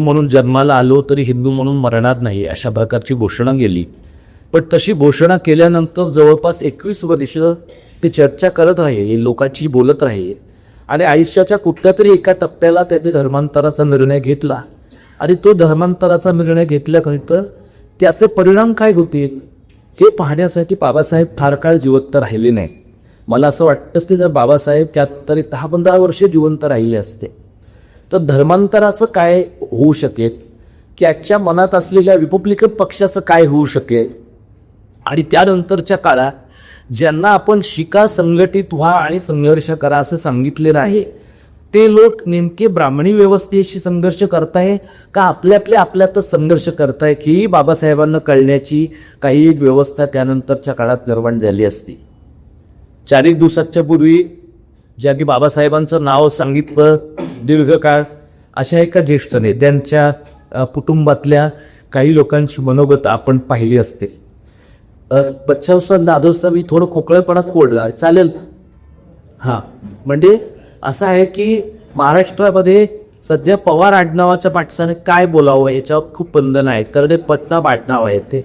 म्हणून जन्माला आलो तरी हिंदू म्हणून मरणार नाही अशा प्रकारची घोषणा केली पण तशी घोषणा केल्यानंतर जवळपास एकवीस वर्ष ते चर्चा करत आहे लोकांची बोलत राहील आणि आयुष्याच्या कुठल्या तरी एका टप्प्याला त्याने धर्मांतराचा निर्णय घेतला. आणि तो धर्मांतराचा निर्णय घेतल्यानंतर त्याचे परिणाम काय होतील हे पाहण्यासाठी बाबासाहेब फार काळ जिवंत राहिले नाही मला असं वाटतं की जर बाबासाहेब त्यात तरी दहा पंधरा वर्षे जिवंत राहिले असते. तर धर्मांतराचं काय होऊ शकेल? त्याच्या मनात असलेल्या रिपब्लिकन पक्षाचं काय होऊ शकेल? आणि त्यानंतरच्या काळात ज्यांना आपण शिका संघटित व्हा आणि संघर्ष करा असं सांगितलेलं आहे ते लोक नेमके ब्राह्मणी व्यवस्थेशी संघर्ष करताय का आपल्यातल्या आपल्यातच संघर्ष करताय ही बाबासाहेबांना कळण्याची काही एक व्यवस्था त्यानंतरच्या काळात निर्माण झाली असती? चार एक दिवसाच्या पूर्वी ज्या की बाबासाहेबांचं नाव सांगितलं दीर्घकाळ अशा एका ज्येष्ठ नेत्यांच्या कुटुंबातल्या काही लोकांची मनोगत आपण पाहिली असते. बच्चाव सर दादव सर मी थोडं खोकळेपणात कोडला चालेल? हां. म्हणजे असं आहे की महाराष्ट्रामध्ये सध्या पवार आडनावाच्या पाठसाने काय बोलावं याच्यावर खूप बंधन आहे कारण ते पटना आडनाव आहे ते.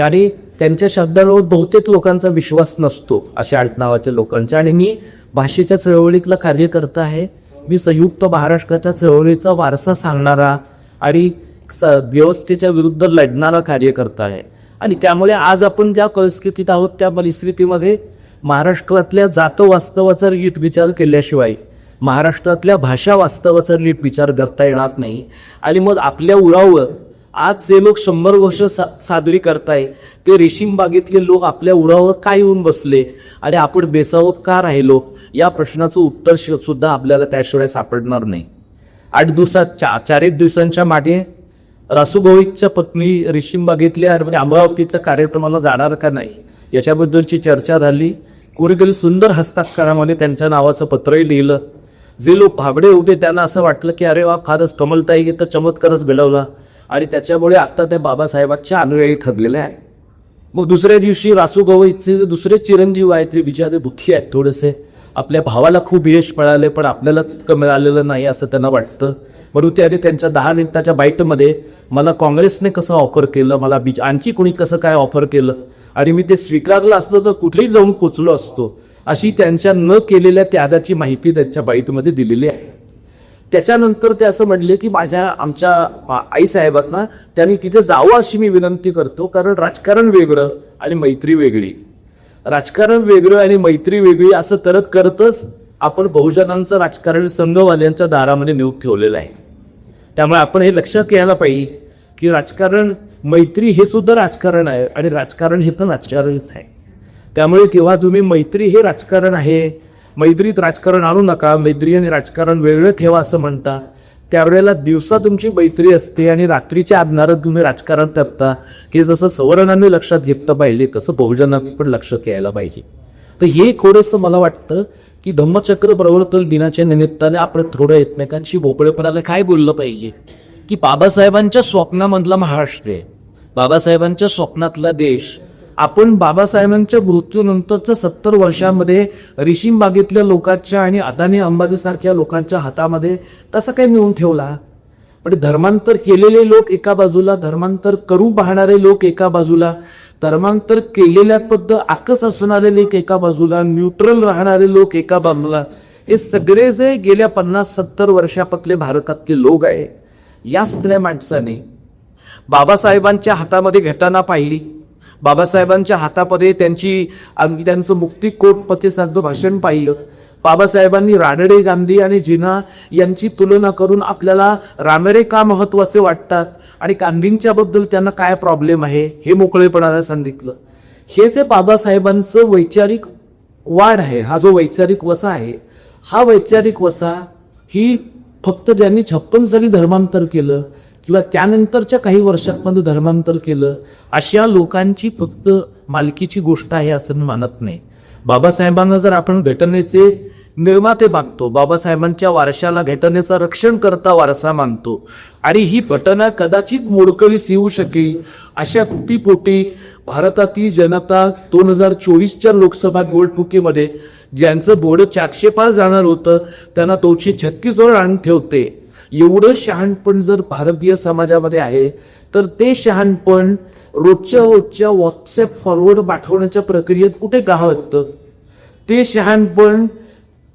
आणि त्यांच्या शब्दांवर बहुतेक लोकांचा विश्वास नसतो अशा आडनावाच्या लोकांच्या आणि मी भाषेच्या चळवळीतला कार्यकर्ता आहे. मी संयुक्त महाराष्ट्राच्या चळवळीचा वारसा सांगणारा आणि स व्यवस्थेच्या विरुद्ध लढणारा कार्यकर्ता आहे. आणि त्यामुळे आज आपण ज्या परिस्थितीत आहोत त्या परिस्थितीमध्ये महाराष्ट्रातल्या जात वास्तवाचा नीट विचार केल्याशिवाय महाराष्ट्रातल्या भाषा वास्तवाचा नीट विचार करता येणार नाही. आणि मग आपल्या उरावर आज जे लोक शंभर वर्ष सा साजरी करताय ते रेशीम बागेतले लोक आपल्या उरावर काय येऊन बसले? आणि आपण बेसावत का राहिलो या प्रश्नाचं उत्तर श- सुद्धा आपल्याला त्याशिवाय सापडणार नाही. आठ दिवसात चा चार एक दिवसांच्या मागे रासूभाविकच्या पत्नी रेशीम बागेतल्या म्हणजे अमरावतीतल्या कार्यक्रमाला जाणार का नाही? याच्याबद्दलची चर्चा झाली. कुणीतरी सुंदर हस्ताक्षरामध्ये त्यांच्या नावाचं पत्रही लिहिलं. जे लोक भाबडे होते त्यांना असं वाटलं की अरे वा फारच कमलताई तर चमत्कारच घडवला. आणि त्याच्यामुळे आत्ता त्या बाबासाहेबांच्या अनुयायी ठरलेले आहे मग दुसऱ्या दिवशी रासू गवईचे दुसरे चिरंजीव आहेत ते बिचारे दुःखी आहेत थोडेसे. आपल्या भावाला खूप यश मिळाले पण आपल्याला तितकं मिळालेलं नाही असं त्यांना वाटतं. म्हणून ते त्यांच्या दहा मिनिटाच्या बाईटमध्ये मला काँग्रेसने कसं ऑफर केलं मला बीज आणखी कोणी कसं काय ऑफर केलं? आणि मी ते स्वीकारलं असतं तर कुठेही जाऊन पोचलो असतो. अशी त्यांच्या न केलेल्या त्यागाची माहिती त्यांच्या बाईटमध्ये दिलेली आहे. त्याच्यानंतर ते असं म्हणले की माझ्या आमच्या आईसाहेबांना त्यांनी तिथे जावं अशी मी विनंती करतो कारण राजकारण वेगळं आणि मैत्री वेगळी. राजकारण वेगळं आणि मैत्री वेगळी असं करत करतच आपण बहुजनांचं राजकारण संघवाल्यांच्या दारामध्ये नेऊन ठेवलेलं आहे. त्यामुळे आपण हे लक्षात घ्यायला पाहिजे की राजकारण मैत्री हे सुद्धा राजकारण आहे आणि राजकारण हे पण राजकारणच आहे. त्यामुळे केव्हा तुम्ही मैत्री हे राजकारण आहे मैत्रीत राजकारण आणू नका मैत्री आणि राजकारण वेगळं ठेवा असं म्हणता त्यावेळेला दिवसा तुमची मैत्री असते आणि रात्रीच्या आज्ञारात तुम्ही राजकारण करता. की जसं सवर्णांनी लक्षात घेतलं पाहिजे तसं बहुजनांनी पण लक्ष घ्यायला पाहिजे. तर हे थोडंसं मला वाटतं की धम्मचक्र प्रवर्तन दिनाच्या निमित्ताने आपण थोडं एकमेकांशी भोपळेपणाला काय बोललं पाहिजे? की बाबासाहेबांच्या स्वप्नामधला महाराष्ट्र आहे. बाबासाहेबांच्या स्वप्नातला देश आपण बाबासाहेबांच्या मृत्यूनंतरच्या सत्तर वर्षामध्ये रेशीम बागेतल्या लोकांच्या आणि अदानी अंबानीसारख्या लोकांच्या हातामध्ये तसं काही मिळून ठेवला. म्हणजे धर्मांतर केलेले लोक एका बाजूला धर्मांतर करू पाहणारे लोक एका बाजूला धर्मांतर केलेल्या पद्ध आकस असणारे लोक एका बाजूला न्यूट्रल राहणारे लोक एका बाजूला हे सगळे जे गेल्या पन्नास सत्तर वर्षापतले भारतातले लोक आहे या सगळ्या माणसाने बाबासाहेबांच्या हातामध्ये घटना पाहिली. बाबासाहेबांच्या हातामध्ये त्यांची अगदी त्यांचं मुक्ती साधं भाषण पाहिलं. बाबासाहेबांनी रानडे गांधी आणि जिना यांची तुलना करून आपल्याला रानडे का महत्त्वाचे वाटतात? आणि गांधींच्या बद्दल त्यांना काय प्रॉब्लेम आहे? हे मोकळेपणाला सांगितलं. हे जे बाबासाहेबांचं वैचारिक वाढ आहे. हा जो वैचारिक वसा आहे हा वैचारिक वसा ही फक्त ज्यांनी छप्पन साली धर्मांतर केलं किंवा त्यानंतरच्या काही वर्षांमध्ये धर्मांतर केलं अशा लोकांची फक्त मालकीची गोष्ट आहे असं मी मानत नाही. बाबासाहेबांना जर आपण घटनेचे निर्माते मानतो बाबासाहेबांच्या वारशाला घटनेचा रक्षण करता वारसा मानतो आणि ही घटना कदाचित मोडकळीस येऊ शकेल अशा पोटी भारतातील जनता दोन हजार चोवीसच्या लोकसभा निवडणुकीमध्ये ज्यांचं बोर्ड चारशे पार जाणार होतं त्यांना दोनशे छत्तीसवर आणून ठेवते. एवढं शहाणपण जर भारतीय समाजामध्ये आहे तर ते शहाणपण रोजच्या रोजच्या व्हॉट्सअप फॉरवर्ड पाठवण्याच्या प्रक्रियेत कुठे गावतं ते शहाणपण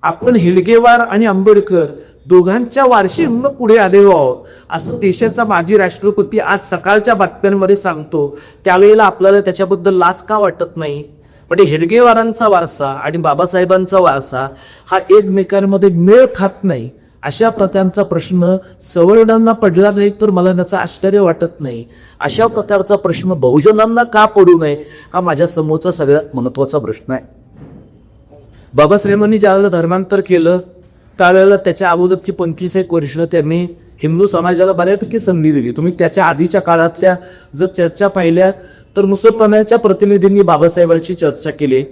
आपण हिडगेवार आणि आंबेडकर दोघांच्या वारशीनं पुढे आलेलो हो. आहोत असं देशाचा माजी राष्ट्रपती आज सकाळच्या बातम्यांमध्ये सांगतो. त्यावेळेला आपल्याला त्याच्याबद्दल लाज का वाटत नाही? म्हणजे हेडगेवारांचा वारसा आणि बाबासाहेबांचा वारसा हा एकमेकांमध्ये मेळ खात नाही. अशा प्रकारचा प्रश्न सवर्णांना पडला नाही तर मला त्याचं आश्चर्य वाटत नाही. अशा प्रकारचा प्रश्न बहुजनांना का पडू नये हा माझ्या समोरचा सगळ्यात महत्त्वाचा प्रश्न आहे. बाबासाहेबांनी ज्यावेळेला धर्मांतर केलं त्यावेळेला त्याच्या अगोदरची पंचवीस एक वर्ष त्यांनी हिंदू समाजाला बऱ्यापैकी संधी दिली. तुम्ही त्याच्या आधीच्या काळातल्या जर चर्चा पाहिल्या तर मुसलमानांच्या प्रतिनिधींनी बाबासाहेबांची चर्चा केली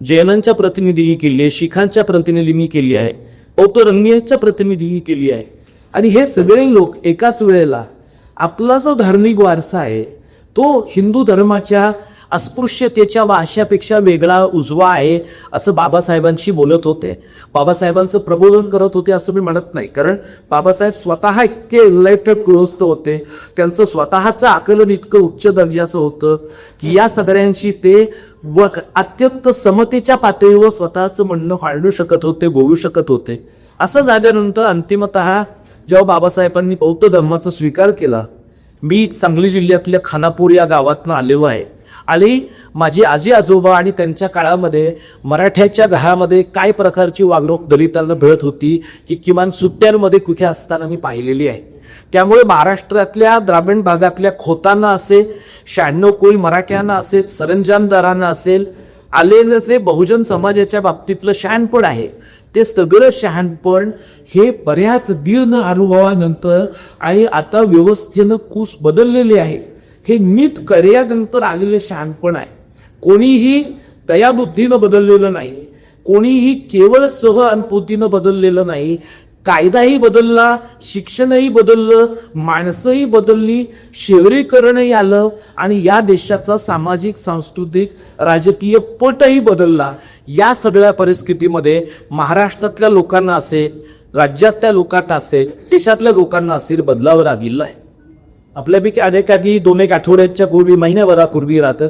जैनांच्या प्रतिनिधींनी केली आहे शिखांच्या प्रतिनिधींनी केली आहे. बौद्ध प्रतिनिधी केली आहे. आणि हे सगळे लोक एकाच वेळेला आपला जो धार्मिक वारसा आहे तो हिंदू धर्माच्या अस्पृश्यतेच्या वाशापेक्षा वेगळा उजवा आहे असं बाबासाहेबांशी बोलत होते. बाबासाहेबांचं प्रबोधन करत होते असं मी म्हणत नाही. कारण बाबासाहेब स्वतः इतके इलेक्टेड गृहस्थ होते. त्यांचं स्वतःचं आकलन इतकं उच्च दर्जाचं होतं की या सगळ्यांशी ते व अत्यंत समतेच्या पातळीवर स्वतःचं म्हणणं मांडू शकत होते बोलू शकत होते. असं झाल्यानंतर अंतिमतः जेव्हा बाबासाहेबांनी बौद्ध धर्माचा स्वीकार केला मी सांगली जिल्ह्यातल्या खानापूर या गावातनं आलेलो आहे. आणि माझी आजी आजोबा आणि त्यांच्या काळामध्ये मराठ्याच्या घरामध्ये काय प्रकारची वागणूक दलितांना मिळत होती की किमान सुट्ट्यांमध्ये कुठे असताना मी पाहिलेली आहे. त्यामुळे महाराष्ट्रातल्या ग्रामीण भागातल्या खोतांना असेल शहाण्णव कोळी मराठ्यांना असेल सरंजामदारांना असेल आलेलं जे बहुजन समाजाच्या बाबतीतलं शहाणपण आहे. ते सगळं शहाणपण हे बऱ्याच दीर्घ अनुभवानंतर आणि आता व्यवस्थेनं कूस बदललेले आहे. हे नीट कर्यानंतर आलेले शहाणपण आहे. कोणीही दयाबुद्धीनं बदललेलं नाही. कोणीही केवळ सह अनुभूतीनं बदललेलं नाही. कायदाही बदलला शिक्षणही बदललं माणसंही बदलली शहरीकरणही आलं आणि या देशाचा सामाजिक सांस्कृतिक राजकीय पटही बदलला. या सगळ्या परिस्थितीमध्ये महाराष्ट्रातल्या लोकांना असेल राज्यातल्या लोकांना असेल देशातल्या लोकांना असेल बदलावं लागलेलं आहे आपल्यापैकी अनेकांनी दोन एक आठवड्याच्या पूर्वी महिन्याभरापूर्वी राहतं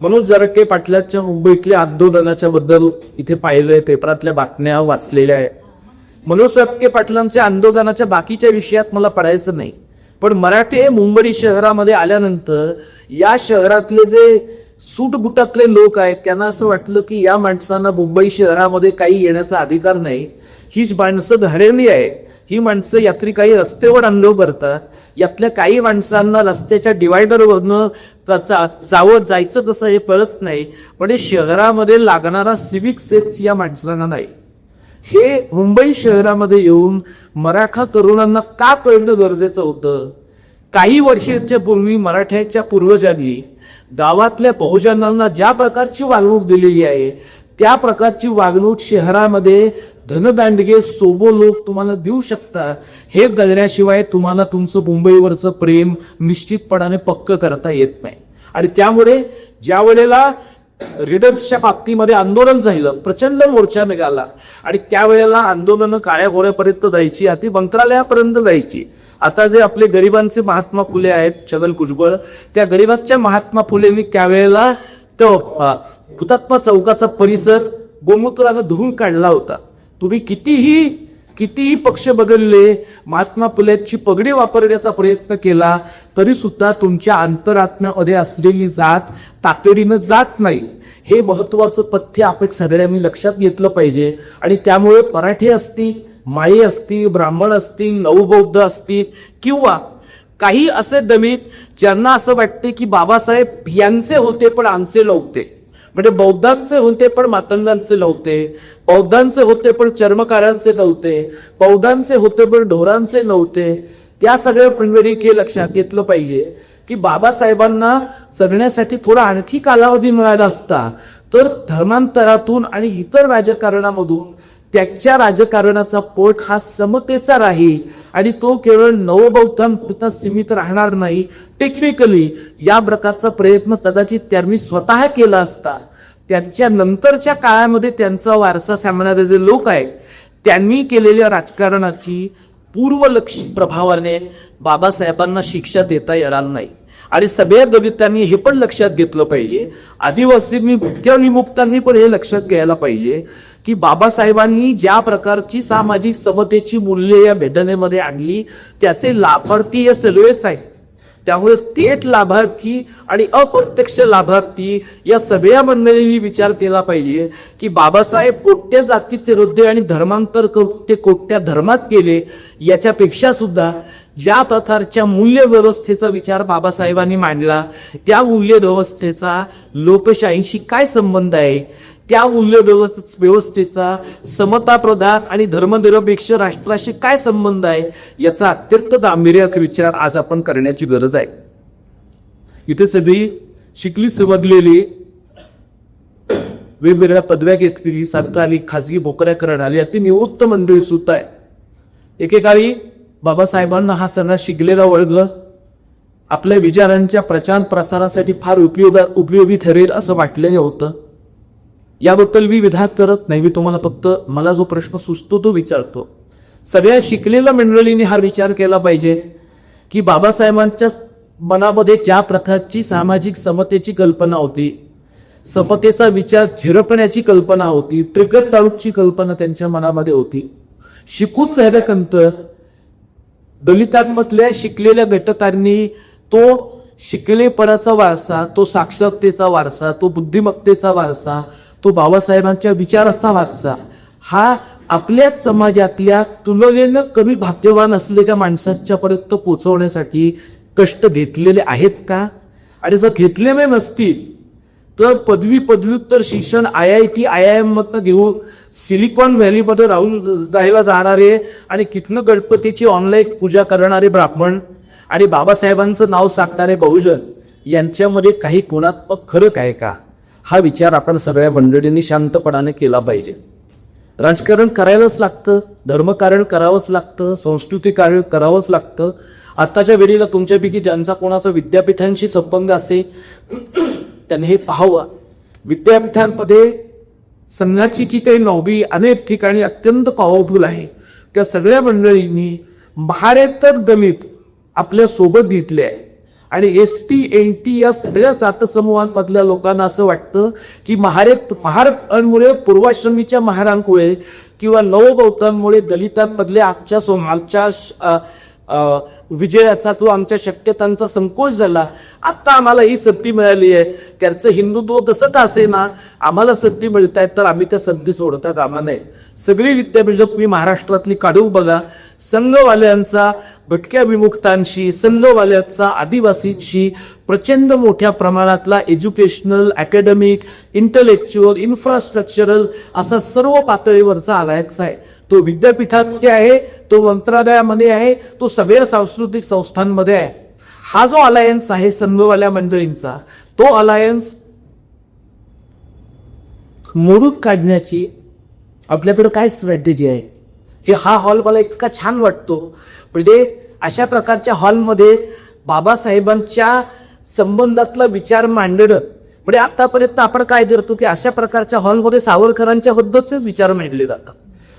मनोज जरके पाटलाच्या मुंबईतल्या आंदोलनाच्या बद्दल इथे पाहिलंय पेपरातल्या बातम्या वाचलेल्या आहे. मनोज जरके पाटलांच्या आंदोलनाच्या बाकीच्या विषयात मला पडायचं नाही. पण मराठे मुंबई शहरामध्ये आल्यानंतर या शहरातले जे सूटबुटातले लोक आहेत त्यांना असं वाटलं की या माणसांना मुंबई शहरामध्ये काही येण्याचा अधिकार नाही. ही माणसं धारेली आहे ही माणसं यात्री काही रस्त्यावर अनुभव करतात. यातल्या काही माणसांना रस्त्याच्या डिवायडरवरनं त्याचा जावं जायचं कसं हे कळत नाही. पण हे शहरामध्ये लागणारा सिविक सेन्स या माणसांना नाही. हे मुंबई शहरामध्ये येऊन मराठा तरुणांना का कळणं गरजेचं होतं? काही वर्षांच्या पूर्वी मराठ्याच्या पूर्वजांनी गावातल्या बहुजनांना ज्या प्रकारची वागणूक दिलेली आहे त्या प्रकारची वागणूक शहरामध्ये धनदांडगे सोबो लोक तुम्हाला देऊ शकता. हे गळल्याशिवाय तुम्हाला तुमचं मुंबईवरचं प्रेम निश्चितपणाने पक्क करता येत नाही. आणि त्यामुळे ज्या वेळेला रिडर्सच्या बाबतीमध्ये आंदोलन झालं प्रचंड मोर्चा निघाला. आणि त्यावेळेला आंदोलनं काळ्या घोऱ्यापर्यंत जायची अति मंत्रालयापर्यंत जायची. आता जे आपले गरिबांचे महात्मा फुले आहेत छगन भुजबळ त्या गरिबांच्या महात्मा फुलेंनी त्यावेळेला तो हुतात्मा चौकाचा परिसर गोमूत्रानं धुवून काढला होता. तुम्ही कितीही कितीही पक्ष बदलले महात्मा फुलेची पगडी वापरण्याचा प्रयत्न केला तरी सुद्धा तुमच्या अंतरात्म्यामध्ये असलेली जात तातडीनं जात नाही. हे महत्वाचं पथ्य आपण सगळ्यांनी लक्षात घेतलं पाहिजे. आणि त्यामुळे पराठे असतील माळी असतील ब्राह्मण असतील नवबौद्ध असतील किंवा काही असे दमित ज्यांना असं वाटते की बाबासाहेब यांचे होते पण आमचे नव्हते. म्हणजे बौद्धांचे होते पण मातंगांचे नव्हते. बौद्धांचे होते पण चर्मकारांचे नव्हते. बौद्धांचे होते पण ढोरांचे नव्हते. त्या सगळ्या हे लक्षात घेतलं पाहिजे की बाबासाहेबांना जगण्यासाठी थोडा आणखी कालावधी मिळाला असता तर धर्मांतरातून आणि इतर राजकारणामधून त्याच्या राजकारणाचा पोट हा समतेचा राहील आणि तो केवळ नवबौद्धांपुरता सीमित राहणार नाही. टेक्निकली या प्रकारचा प्रयत्न कदाचित त्यांनी स्वतः केला असता. त्यांच्या नंतरच्या काळामध्ये त्यांचा वारसा सांगणारे जे लोक आहेत त्यांनी केलेल्या राजकारणाची पूर्वलक्षी प्रभावाने बाबासाहेबांना शिक्षा देता येणार नाही. आणि सगळ्या दलितांनी हे पण लक्षात घेतलं पाहिजे. आदिवासींनी भुक्त्याविमुक्तांनी पण हे लक्षात घ्यायला पाहिजे की बाबासाहेबांनी ज्या प्रकारची सामाजिक समतेची मूल्ये या भेदनेमध्ये आणली त्याचे लाभार्थी हे सर्वेच आहेत त्यामुळे थेट लाभार्थी आणि अप्रत्यक्ष लाभार्थी या सगळ्या मंडळींनी विचार केला पाहिजे की बाबासाहेब कोणत्या जातीचे हृदय आणि धर्मांतर ते कोणत्या धर्मात केले याच्यापेक्षा सुद्धा ज्या प्रकारच्या मूल्य व्यवस्थेचा विचार बाबासाहेबांनी मांडला त्या मूल्य व्यवस्थेचा लोकशाहीशी काय संबंध आहे? त्या मूल्य व्यवस्थेचा समता प्रधान आणि धर्मनिरपेक्ष राष्ट्राशी काय संबंध आहे याचा अत्यंत गांभीर्य विचार आज आपण करण्याची गरज आहे. इथे सगळी शिकली समजलेली वेगवेगळ्या पदव्या घेतलेली सरकारी खाजगी भोकऱ्या करणारी अति निवृत्त मंडळी सुद्धा आहे. एकेकाळी बाबासाहेबांना हा सगळा शिकलेला वर्ग आपल्या विचारांच्या प्रचार प्रसारासाठी फार उपयोगा उपयोगी ठरेल असं वाटलेलं होतं. याबद्दल मी विधान करत नाही. मी तुम्हाला फक्त मला जो प्रश्न सुचतो तो विचारतो. सगळ्या शिकलेल्या मंडळींनी हा विचार केला पाहिजे की बाबासाहेबांच्या मनामध्ये ज्या प्रकारची सामाजिक समतेची कल्पना होती समतेचा विचार झिरपण्याची कल्पना होती त्रिकट तालुकची कल्पना त्यांच्या मनामध्ये होती. शिकून झाल्यानंतर दलितांमधल्या शिकलेल्या घटकांनी तो शिकलेपणाचा वारसा तो साक्षरतेचा वारसा तो बुद्धिमत्तेचा वारसा तो बाबासाहेबांच्या विचाराचा वारसा. हा आपल्याच समाजातल्या तुलनेनं कमी भाग्यवान असलेल्या माणसांच्या पर्यंत कष्ट घेतलेले आहेत का? आणि जर घेतलेले नसतील तर पदवी पदव्युत्तर शिक्षण I I T I I M मधनं घेऊन सिलिकॉन व्हॅलीमध्ये राहून राहायला जाणारे आणि कितनं गणपतीची ऑनलाईन पूजा करणारे ब्राह्मण आणि बाबासाहेबांचं नाव सांगणारे बहुजन यांच्यामध्ये काही गुणात्मक फरक आहे का? हा विचार आपण सगळ्या मंडळींनी शांतपणाने केला पाहिजे. राजकारण करायलाच लागतं धर्मकारण करावंच लागतं संस्कृती कार्य करावंच लागतं. आत्ताच्या वेळेला तुमच्यापैकी ज्यांचा कोणाचा विद्यापीठांशी संबंध असेल त्यांनी हे पाहावं. विद्यापीठांमध्ये संघाची जी काही लॉबी अनेक ठिकाणी अत्यंत पॉवरफुल आहे. त्या सगळ्या मंडळींनी महारेतर दलित आपल्यासोबत घेतले आहे. आणि एस टी एन टी या सगळ्या जातसमूहांमधल्या लोकांना असं वाटतं की महारेत महारांमुळे पूर्वाश्रमीच्या महारांमुळे किंवा नवबौद्धांमुळे दलितांमधल्या आजच्या सोमालच्या विजयाचा तो आमच्या शक्यतांचा संकोच झाला. आता आम्हाला ही संधी मिळाली आहे त्याचं हिंदुत्व कसं का असे ना आम्हाला संधी मिळत आहेत तर आम्ही त्या संधी सोडतात आम्हा नाही सगळी विद्यापीठ तुम्ही महाराष्ट्रातली काढू बघा. संघवाल्यांचा भटक्या विमुक्तांशी संघवाल्यांचा आदिवासींशी प्रचंड मोठ्या प्रमाणातला एज्युकेशनल अकॅडमिक इंटलेक्च्युअल इन्फ्रास्ट्रक्चरल असा सर्व पातळीवरचा अलायन्स आहे. तो विद्यापीठामध्ये आहे तो मंत्रालयामध्ये आहे तो सगळ्या सांस्कृतिक संस्थांमध्ये आहे. हा जो अलायन्स आहे संघवाल्या मंडळींचा तो अलायन्स मोडून काढण्याची आपल्याकडे काय स्ट्रॅटेजी आहे? की हा हॉल मला इतका छान वाटतो. म्हणजे अशा प्रकारच्या हॉलमध्ये बाबासाहेबांच्या संबंधातला विचार मांडणं म्हणजे आतापर्यंत आपण काय करतो की अशा प्रकारच्या हॉलमध्ये सावरकरांच्या बद्दलच विचार मांडले जातात.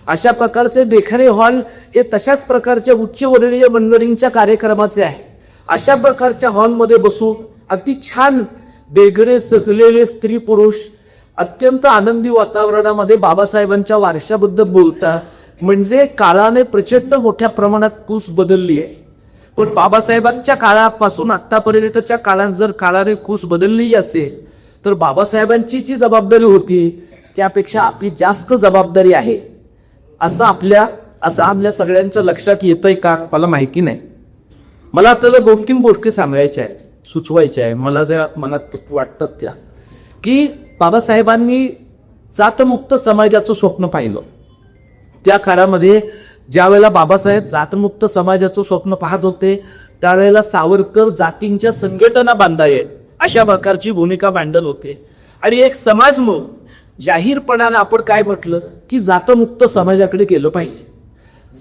अशा प्रकारचे देखाणे हॉल हे तशाच प्रकारच्या उच्चवर्णीय मंडळींच्या कार्यक्रमाचे आहे. अशा प्रकारच्या हॉलमध्ये बसून अगदी छान बेगरे सजलेले स्त्री पुरुष अत्यंत आनंदी वातावरणामध्ये बाबासाहेबांच्या वारशाबद्दल बोलता म्हणजे काळाने प्रचंड मोठ्या प्रमाणात कूस बदलली आहे. पण बाबासाहेबांच्या काळापासून आतापर्यंतच्या काळात जर काळाने कूस बदलली असेल तर बाबासाहेबांची जी जबाबदारी होती त्यापेक्षा आपली जास्त जबाबदारी आहे. असं आपल्या असं आपल्या सगळ्यांच्या लक्षात येतंय का? मला माहिती नाही. मला आपल्याला दोन तीन गोष्टी सांगायच्या आहेत सुचवायच्या आहे मला ज्या मनात वाटतात त्या. की बाबासाहेबांनी जातमुक्त समाजाचं स्वप्न पाहिलं. त्या काळामध्ये ज्या वेळेला बाबासाहेब जातमुक्त समाजाचं स्वप्न पाहत होते त्यावेळेला सावरकर जातींच्या संघटना बांधाये अशा प्रकारची भूमिका मांडत होते. आणि एक समाज म्हणून जाहीरपणानं आपण काय म्हटलं? की जातमुक्त समाजाकडे केलं पाहिजे.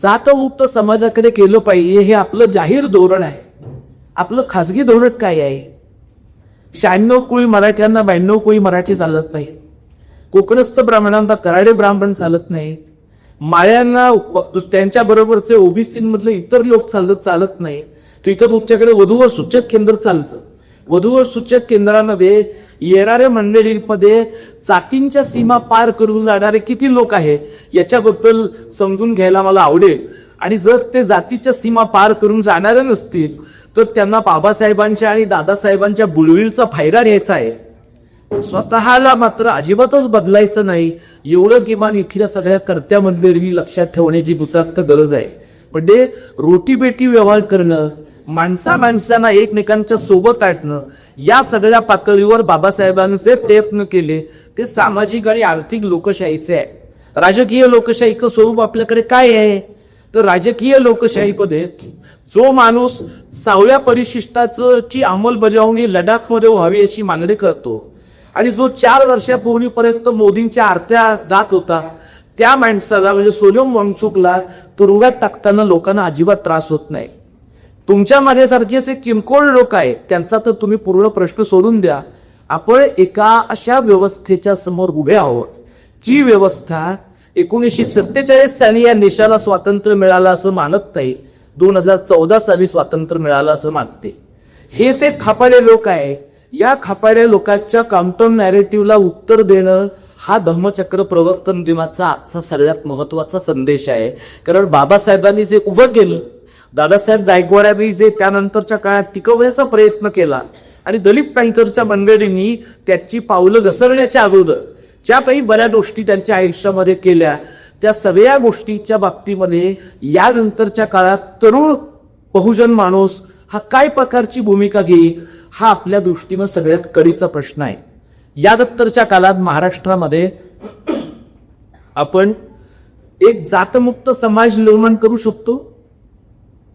जातमुक्त समाजाकडे केलं पाहिजे हे आपलं जाहीर धोरण आहे. आपलं खाजगी धोरण काय आहे? शहाण्णव कुळी मराठ्यांना ब्याण्णव कोळी मराठी चालत नाही कोकणस्थ ब्राह्मणांना कराडे ब्राह्मण चालत नाही माळ्यांना त्यांच्या बरोबरचे ओबीसी इतर लोक चालत चालत नाही तर इथं तुमच्याकडे व सूचक केंद्र चालतं. वधूवर सूचक केंद्रामध्ये येणाऱ्या मंडळींमध्ये जातींच्या सीमा पार करून जाणारे किती लोक आहे याच्याबद्दल समजून घ्यायला मला आवडेल. आणि जर ते जातीच्या सीमा पार करून जाणारे नसतील तर त्यांना बाबासाहेबांच्या आणि दादासाहेबांच्या बुलविलचा फायदा घ्यायचा आहे. स्वतःला मात्र अजिबातच बदलायचं नाही एवढं किमान इथल्या सगळ्या कर्त्या मंडळी लक्षात ठेवण्याची बुतात्त गरज आहे. म्हणजे रोटी बेटी व्यवहार करणं माणसा माणसांना एकमेकांच्या सोबत आणणं या सगळ्या पातळीवर बाबासाहेबांनी जे प्रयत्न केले. ते सामाजिक आणि आर्थिक लोकशाहीचे आहे राजकीय लोकशाहीचं स्वरूप आपल्याकडे काय आहे? तर राजकीय लोकशाहीमध्ये जो माणूस सावळ्या परिशिष्टाचं ची अंमलबजावणी लडाखमध्ये व्हावी अशी मागणी करतो आणि जो चार वर्षापूर्वीपर्यंत मोदींच्या आरत्या जात होता त्या माणसाला म्हणजे सोनम वांगचुकला तुरुंगात टाकताना लोकांना अजिबात त्रास होत नाही. तुमच्या माझ्यासारखे जे किमकोळ लोक आहे त्यांचा तर तुम्ही पूर्ण प्रश्न सोडून द्या. आपण एका अशा व्यवस्थेच्या समोर उभे आहोत जी व्यवस्था एकोणीसशे सत्तेचाळीस साली या देशाला स्वातंत्र्य मिळालं असं मानत नाही दोन हजार चौदा साली स्वातंत्र्य मिळालं असं मानते. हे जे खापाडे लोक आहे या खापाड्या लोकांच्या काउंटर नॅरेटिव्हला उत्तर देणं हा धर्मचक्र प्रवर्तन दिनाचा आजचा सगळ्यात महत्त्वाचा संदेश आहे. कारण बाबासाहेबांनी जे उभं केलं दादासाहेब गायकवाडांनी जे त्यानंतरच्या काळात टिकवण्याचा प्रयत्न केला आणि दलित पँकरच्या मंडळींनी त्याची पावलं घसरण्याच्या अगोदर ज्या काही बऱ्याच गोष्टी त्यांच्या आयुष्यामध्ये केल्या त्या सगळ्या गोष्टीच्या बाबतीमध्ये यानंतरच्या काळात तरुण बहुजन माणूस हा काय प्रकारची भूमिका घेईल हा आपल्या दृष्टीनं सगळ्यात कडीचा प्रश्न आहे. यानंतरच्या काळात महाराष्ट्रामध्ये आपण एक जातमुक्त समाज निर्माण करू शकतो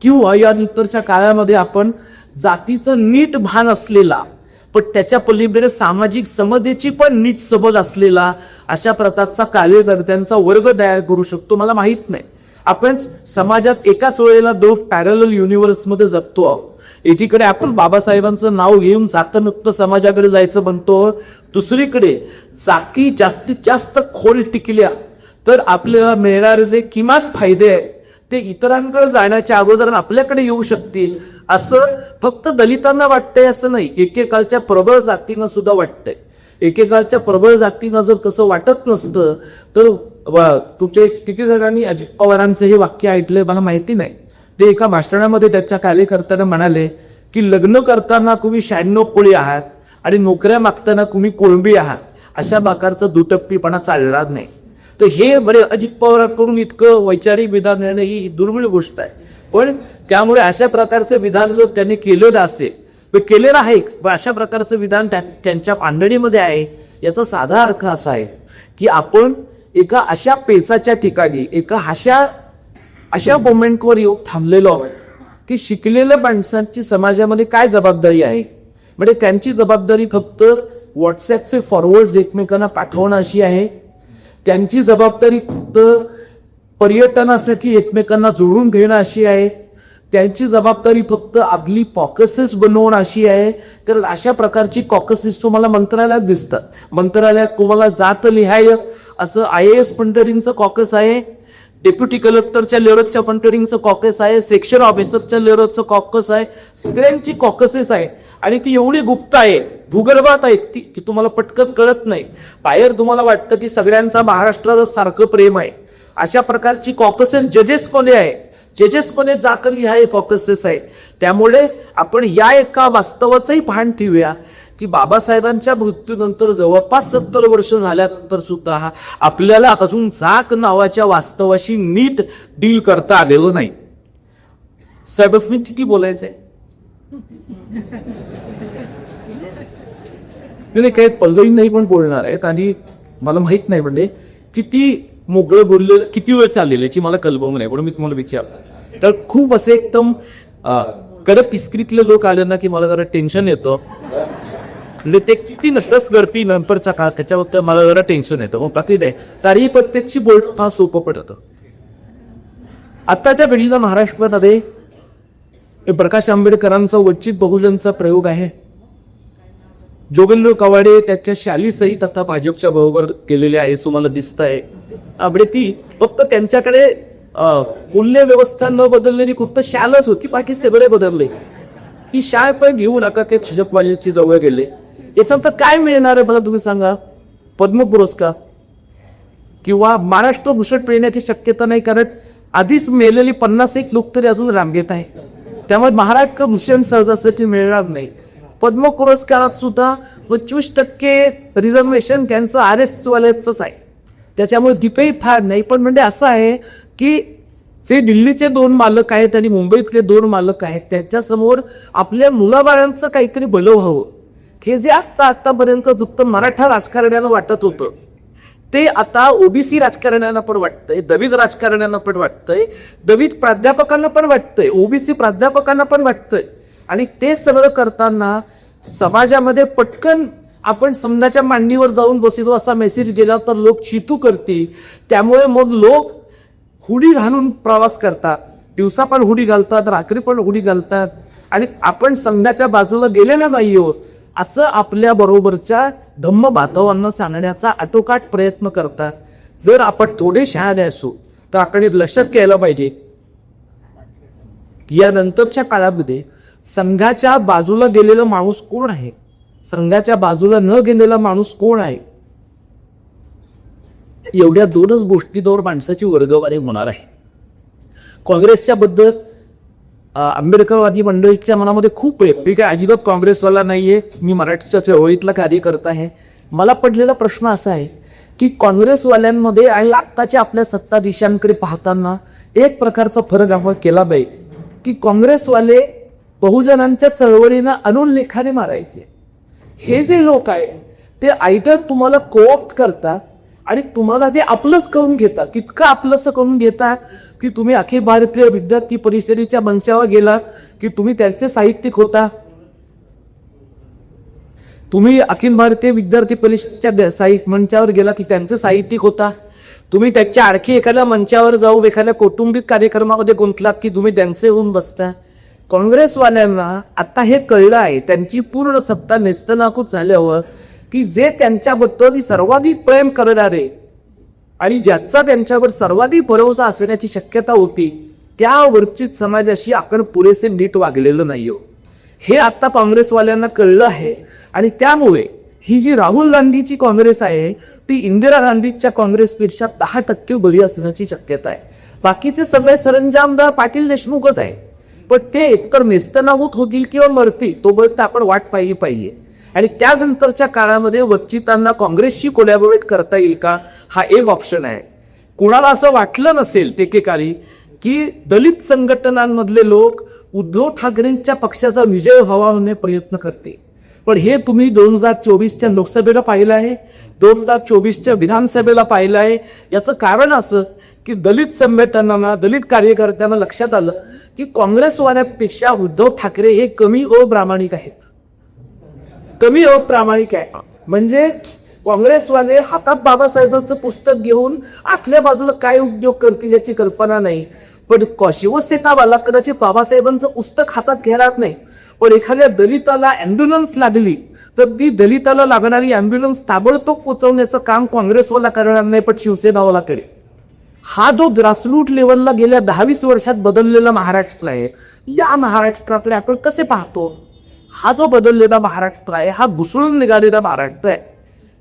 किंवा या नंतरच्या काळामध्ये आपण जातीचं नीट भान असलेला पण त्याच्या पलीकडे सामाजिक समतेची पण नीट समज असलेला अशा प्रकारचा कार्यकर्त्यांचा वर्ग तयार करू शकतो मला माहीत नाही. आपण समाजात एकाच वेळेला दोन पॅरल युनिव्हर्समध्ये जगतो आहोत. एकीकडे आपण बाबासाहेबांचं नाव घेऊन जातमुक्त समाजाकडे जायचं म्हणतो दुसरीकडे जाती जास्तीत जास्त खोल टिकल्या तर आपल्याला मिळणारे जे किमान फायदे आहे ते इतरांकडे जाण्याच्या अगोदर आपल्याकडे येऊ शकतील. असं फक्त दलितांना वाटतंय असं नाही. एकेकाळच्या प्रबळ जातीनं सुद्धा वाटतंय. एकेकाळच्या प्रबळ जातीनं जर कसं वाटत नसतं तर तुमचे किती जणांनी अजित पवारांचं हे वाक्य ऐकलंय मला माहिती नाही. ते एका भाषणामध्ये त्याच्या कार्यकर्त्यानं म्हणाले की लग्न करताना तुम्ही शहाण्णव कोळी आहात आणि नोकऱ्या मागताना तुम्ही कोळंबी आहात. अशा प्रकारचा दुटप्पीपणा चालणार नाही. तर हे बरे अजित पवारांकडून इतकं वैचारिक विधान येणं ही दुर्मिळ गोष्ट आहे. पण त्यामुळे अशा प्रकारचं विधान जर त्यांनी केलेलं असेल केलेलं आहे पण अशा प्रकारचं विधान त्यांच्या पांढणीमध्ये आहे. याचा साधा अर्थ असा आहे की आपण एका अशा पेचाच्या ठिकाणी एका अशा अशा मोमेंटवर येऊन थांबलेलो आहोत की शिकलेल्या माणसांची समाजामध्ये काय जबाबदारी आहे? म्हणजे त्यांची जबाबदारी फक्त व्हॉट्सॲपचे फॉरवर्ड एकमेकांना पाठवणं अशी आहे त्यांची जबाबदारी पर्यटनासाठी एकमेकांना जोडून घेणं अशी आहे. त्यांची जबाबदारी फक्त आपली कॉकसेस बनवणं अशी आहे. तर अशा प्रकारची कॉकसेस तुम्हाला मंत्रालयात दिसतात. मंत्रालयात तुम्हाला जात लिहाय असं आय ए एस पंटरिंगचं कॉकस आहे. डेप्युटी कलेक्टरच्या लेवलच्या पंटरिंगचं कॉकस आहे. सेक्शन ऑफिसरच्या लेवलचं कॉकस आहे. सगळ्यांची कॉकसेस आहे. आणि ती एवढी गुप्त आहे भूगर्भात आहेत ती की तुम्हाला पटकन कळत नाही. बाहेर तुम्हाला वाटतं की सगळ्यांचा महाराष्ट्राला सारखं प्रेम आहे. अशा प्रकारची कॉकसेस जजेस कोणी आहे? जजेस कोणी जाकली एक कॉकसेस आहे. त्यामुळे आपण या एका वास्तवाचंही भान ठेवूया की बाबासाहेबांच्या मृत्यूनंतर जवळपास सत्तर वर्ष झाल्यानंतर सुद्धा आपल्याला अजून जाक नावाच्या वास्तवाशी नीट डील करता आलेलं नाही. साहेब मी किती बोलायचंय? नाही काही पल्लवी नाही पण बोलणार आहेत आणि मला माहीत नाही म्हणजे किती मोकळं बोललेलं किती वेळ चाललेलं याची मला कल्पना नाही म्हणून मी तुम्हाला विचार तर खूप असे एकदम कडक इस्क्रीतले लोक आले ना की मला जरा टेन्शन येतं. म्हणजे ते किती नंतरच गर्पी नंतरचा काळ त्याच्याबद्दल मला जरा टेन्शन येतं. मग बाकी नाही तरीही प्रत्येकशी बोलणं फार सोपं पडतं. आत्ताच्या पिढीला महाराष्ट्रामध्ये प्रकाश आंबेडकरांचा वंचित बहुजनचा प्रयोग आहे. जोगेंद्र कवाडे त्याच्या शालीसही आता भाजपच्या बरोबर केलेले आहे तुम्हाला दिसत आहे आबडेती फक्त त्यांच्याकडे मूल्य व्यवस्था न बदललेली फक्त शालच होती बाकी सगळे बदलले. ती शाळ पण घेऊ नका ते शिजपवालीची जवळ गेले. याच्यानंतर काय मिळणार आहे मला तुम्ही सांगा. पद्म पुरस्कार. किंवा महाराष्ट्र भूषण मिळण्याची शक्यता नाही कारण आधीच मेलेली पन्नास एक लोक तरी अजून रांगेत आहे त्यामुळे महाराष्ट्र भूषण सहजासाठी मिळणार नाही. पद्म पुरस्कारात सुद्धा पंचवीस टक्के रिझर्वेशन त्यांचं आर एस वाल्याचंच आहे. त्याच्यामुळे तिथेही फार नाही पण म्हणजे असं आहे की जे दिल्लीचे दोन मालक आहेत आणि मुंबईतले दोन मालक आहेत त्यांच्यासमोर आपल्या मुलाबाळांचं काहीतरी भलं व्हावं हे जे आत्ता आत्तापर्यंत फक्त मराठा राजकारण्याला वाटत होतं ते आता ओबीसी राजकारण्यांना पण वाटतंय दलित राजकारण्यांना पण वाटतंय दलित प्राध्यापकांना पण वाटतंय ओबीसी प्राध्यापकांना पण वाटतंय. आणि ते सगळं करताना समाजामध्ये पटकन आपण समजाच्या मांडीवर जाऊन बसितो असा मेसेज गेला तर लोक चितू करतील. त्यामुळे मग लोक हुडी घालून प्रवास करतात. दिवसा पण हुडी घालतात रात्री पण हुडी घालतात. आणि आपण संघाच्या बाजूला गेलेला नाही आहोत असं आपल्या बरोबरच्या धम्म बांधवांना सांगण्याचा आटोकाट प्रयत्न करतात. जर आपण थोडे शहाणे असू तर आपण लक्षात घ्यायला पाहिजे. यानंतरच्या या नंतरच्या काळामध्ये संघाच्या बाजूला गेलेला माणूस कोण आहे? संघाच्या बाजूला न गेलेला माणूस कोण आहे? एवढ्या दोनच गोष्टींवर माणसाची वर्गवारी होणार आहे. काँग्रेसच्या बद्दल आंबेडकरवादी मंडळीच्या मनामध्ये खूप आहे मी काय अजिबात काँग्रेसवाला नाही आहे मी मराठीच्या चळवळीतला कार्यकर्ता आहे. मला पडलेला प्रश्न असा आहे की काँग्रेसवाल्यांमध्ये आणि आत्ताच्या आपल्या सत्ताधीशांकडे पाहताना एक प्रकारचा फरक आपण केला पाहिजे. की काँग्रेसवाले बहुजनांच्या चळवळीनं आणून लेखाने मारायचे. हे जे लोक आहे ते आयटर तुम्हाला कोऑप्ट करतात आणि तुम्हाला ते आपलंच करून घेतात. कितकं आपलंसं करून घेतात की तुम्ही अखिल भारतीय विद्यार्थी परिषदेच्या मंचावर गेलात की तुम्ही त्यांचे साहित्यिक होता. तुम्ही अखिल भारतीय विद्यार्थी परिषदेच्या साहित्य साहि- मंचावर गेला की त्यांचे साहित्यिक होता. तुम्ही त्याच्या आणखी एखाद्या मंचावर जाऊ एखाद्या कौटुंबिक कार्यक्रमामध्ये गुंतलात की तुम्ही त्यांचे होऊन बसता. काँग्रेसवाल्यांना आता हे कळलं आहे. त्यांची पूर्ण सत्ता नेस्तनाकूत झाल्यावर की जे त्यांच्याबद्दल सर्वाधिक प्रेम करणारे आणि ज्याचा त्यांच्यावर सर्वाधिक भरोसा असण्याची शक्यता होती त्या वंचित समाजाशी आपण पुरेसे नीट वागलेलं नाही हो. हे आता काँग्रेसवाल्यांना कळलं आहे. आणि त्यामुळे ही जी राहुल गांधीची काँग्रेस आहे ती इंदिरा गांधीच्या काँग्रेसपेक्षा दहा टक्के बरी असण्याची शक्यता आहे. बाकीचे सगळे सरंजामदार पाटील देशमुखच आहे. पण ते एकतर नेस्तनाभूत होतील किंवा मरतील तोपर्यंत आपण वाट पाहिली पाहिजे. आणि त्यानंतरच्या काळामध्ये वंचितांना काँग्रेसशी कोलॅबोरेट करता येईल का? हा एक ऑप्शन आहे. कुणाला असं वाटलं नसेल एकेकाळी की दलित संघटनांमधले लोक उद्धव ठाकरेंच्या पक्षाचा विजय व्हावा म्हणून प्रयत्न करते. पण हे तुम्ही दोन हजार चोवीसच्या लोकसभेला पाहिलं आहे दोन हजार चोवीसच्या विधानसभेला पाहिलं आहे. याचं कारण असं की दलित संघटनांना दलित कार्यकर्त्यांना लक्षात आलं की काँग्रेसवाल्यापेक्षा उद्धव ठाकरे हे कमी अप्रामाणिक आहेत. कमी अप्रामाणिक आहे. म्हणजे काँग्रेसवाले हातात बाबासाहेबांचं पुस्तक घेऊन आतल्या बाजूला काय उद्योग करतील याची कल्पना नाही. पण शिवसेनावाला कदाचित बाबासाहेबांचं पुस्तक हातात घेणार नाही. पण एखाद्या दलिताला अँब्युलन्स लागली तर ती दलिताला लागणारी अँब्युलन्स ताबडतोब पोहोचवण्याचं काम काँग्रेसवाला करणार नाही पण शिवसेनावाला करेल. हा जो ग्रासरूट लेवलला गेल्या दहावीस वर्षात बदललेला महाराष्ट्र आहे या महाराष्ट्राकडे आपण कसे पाहतो? हा जो बदललेला महाराष्ट्र आहे हा घुसळून निघालेला महाराष्ट्र आहे.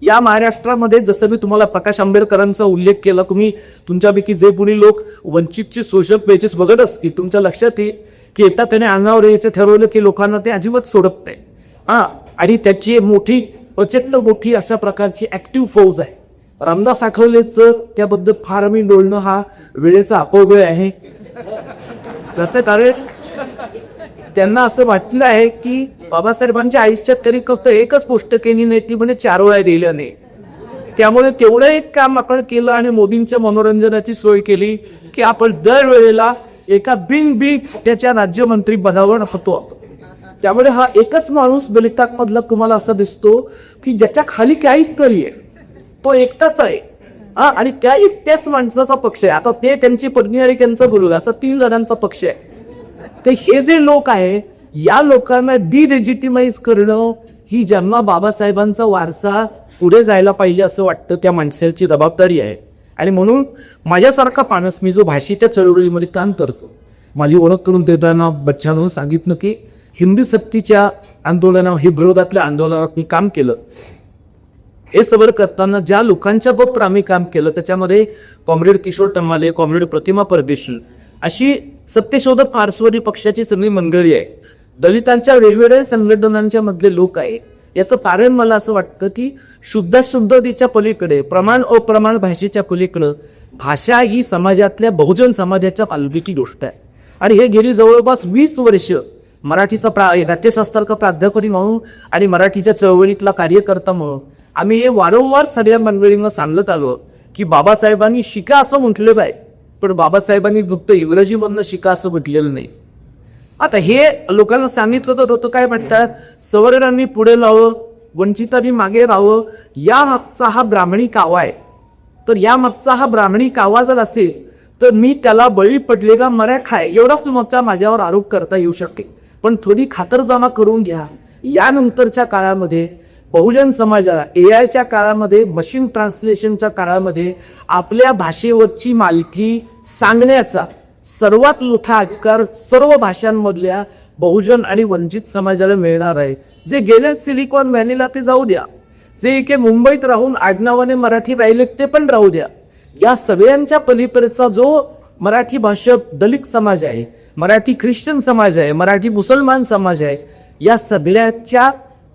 या महाराष्ट्रामध्ये जसं मी तुम्हाला प्रकाश आंबेडकरांचा उल्लेख केला तुम्ही तुमच्यापैकी जे कुणी लोक वंचितचे सोशल पेजेस बघत असतील तुमच्या लक्षात येईल की एकदा त्याने अंगावर यायचं ठरवलं की लोकांना ते अजिबात सोडत नाही. हां आणि त्याची मोठी प्रचंड मोठी अशा प्रकारची ॲक्टिव्ह फौज आहे. रामदास आठवलेचं त्याबद्दल फार मी डोलणं हा वेळेचा अपव्यय आहे. त्याचं कारण त्यांना असं वाटलं आहे की बाबासाहेबांच्या आयुष्यात तरी फक्त एकच पुस्तकेनी नाही ती म्हणजे चार वेळा दिलं नाही त्यामुळे तेवढं एक काम आपण केलं आणि मोदींच्या मनोरंजनाची सोय केली की आपण दरवेळेला एका बिन बिन त्याच्या राज्यमंत्री पदावर होतो त्यामुळे हा एकच माणूस दलिताक मधला तुम्हाला असा दिसतो की ज्याच्या खाली काहीच तरी आहे तो एकटाच आहे. हा आणि त्या एकट्याच माणसाचा पक्ष आहे. आता ते त्यांची पत्नी आणि त्यांचा गुरु असा तीन जणांचा पक्ष आहे. तर हे जे लोक आहे या लोकांना डिलेजिटिमाइज करणं ही ज्यांना बाबासाहेबांचा वारसा पुढे जायला पाहिजे असं वाटतं त्या माणसाची जबाबदारी आहे. आणि म्हणून माझ्यासारखा माणूस मी जो भाषेच्या चळवळीमध्ये काम करतो माझी ओळख करून देताना बच्चानं सांगितलं की हिंदी सक्तीच्या आंदोलना हे विरोधातल्या आंदोलनात मी काम केलं. हे सगळं करताना ज्या लोकांच्या बरोबर आम्ही काम केलं त्याच्यामध्ये कॉम्रेड किशोर टमाले कॉम्रेड प्रतिमा परदेशी अशी सत्यशोधक पार्श्वरी पक्षाची सगळी मंडळी आहे. दलितांच्या वेगवेगळ्या संघटनांच्या मधले लोक आहे. याचं कारण मला असं वाटतं की शुद्धाशुद्धतेच्या पलीकडे प्रमाण अप्रमाण भाषेच्या पलीकडं भाषा ही समाजातल्या बहुजन समाजाच्या पालखीची गोष्ट आहे. आणि हे गेली जवळपास वीस वर्ष मराठीचा प्रा नाट्यशास्त्राचा प्राध्यापक म्हणून आणि मराठीच्या चळवळीतला कार्यकर्ता म्हणून आम्ही हे वारंवार सगळ्या मंडळींना सांगत आलो की बाबासाहेबांनी शिका असं म्हटलं पाहिजे. पण बाबासाहेबांनी फक्त इंग्रजीमधनं शिका असं म्हटलेलं नाही. आता हे लोकांना सांगितलं तर होतं काय म्हणतात? सवर्णांनी पुढे लावं वंचितांनी मागे राहावं या मागचा हा ब्राह्मणी कावा आहे. तर या मागचा हा ब्राह्मणी कावा जर असेल तर मी त्याला बळी पडले का मऱ्या खाय एवढाच मागचा माझ्यावर आरोप करता येऊ शकेल. पण थोडी खातरजमा करून घ्या. यानंतरच्या काळामध्ये बहुजन समाजाला ए आयच्या काळामध्ये मशीन ट्रान्सलेशनच्या काळामध्ये आपल्या भाषेवरची मालकी सांगण्याचा सर्वात मोठा अधिकार सर्व भाषांमधल्या बहुजन आणि वंचित समाजाला मिळणार आहे. जे गेल्या सिलिकॉन व्हॅलीला ते जाऊ द्या. जे इथे मुंबईत राहून आडनावाने मराठी राहिले ते पण राहू द्या. या सगळ्यांच्या पलीकडचा जो मराठी भाषक दलित समाज आहे मराठी ख्रिश्चन समाज आहे मराठी मुसलमान समाज आहे या सगळ्याच्या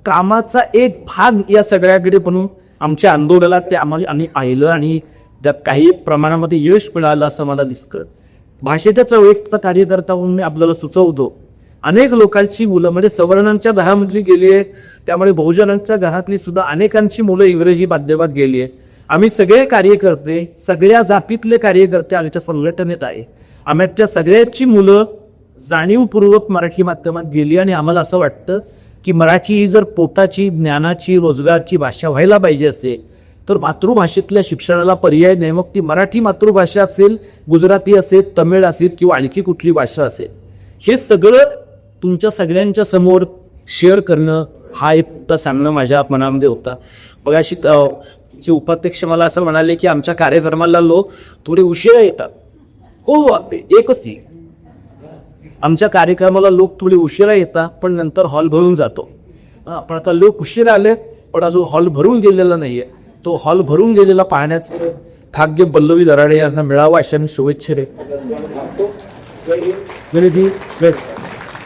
कामाचा एक भाग या सगळ्याकडे पण आमच्या आंदोलनात ते आम्हाला आम्ही पाहिलं आणि त्यात काही प्रमाणामध्ये यश मिळालं असं मला दिसतं. भाषेच्या चळवळीतला कार्यकर्ता म्हणून मी आपल्याला सुचवतो. अनेक लोकांची मुलं म्हणजे सवर्णांच्या घरामधली गेली आहे त्यामुळे बहुजनांच्या घरातली सुद्धा अनेकांची मुलं इंग्रजी माध्यमात गेली आहे आम्ही सगळे कार्यकर्ते सगळ्या जातीतले कार्यकर्ते आमच्या संघटनेत आहे. आम्ही सगळ्याची मुलं जाणीवपूर्वक मराठी माध्यमात गेली आणि आम्हाला असं वाटतं की मराठी ही जर पोटाची ज्ञानाची रोजगारची भाषा व्हायला पाहिजे असेल तर मातृभाषेतल्या शिक्षणाला पर्याय नाही. मग ती मराठी मातृभाषा असेल गुजराती असेल तमिळ असेल किंवा आणखी कुठली भाषा असेल हे सगळं तुमच्या सगळ्यांच्या समोर शेअर करणं हा एक मुद्दा सांगणं माझ्या मनामध्ये होता. मग अशी चे उपाध्यक्ष मला असं म्हणाले की आमच्या कार्यक्रमाला लोक थोडे उशिरा येतात. हो हो अगदी. एकच नाही आमच्या कार्यक्रमाला लोक थोडे उशिरा येतात पण नंतर हॉल भरून जातो. पण आता लोक उशिरा आले पण अजून हॉल भरून गेलेला नाही आहे तो हॉल भरून गेलेला पाहण्याचं भाग्य बल्लवी दराडे यांना मिळावं अशा मी शुभेच्छा देतो.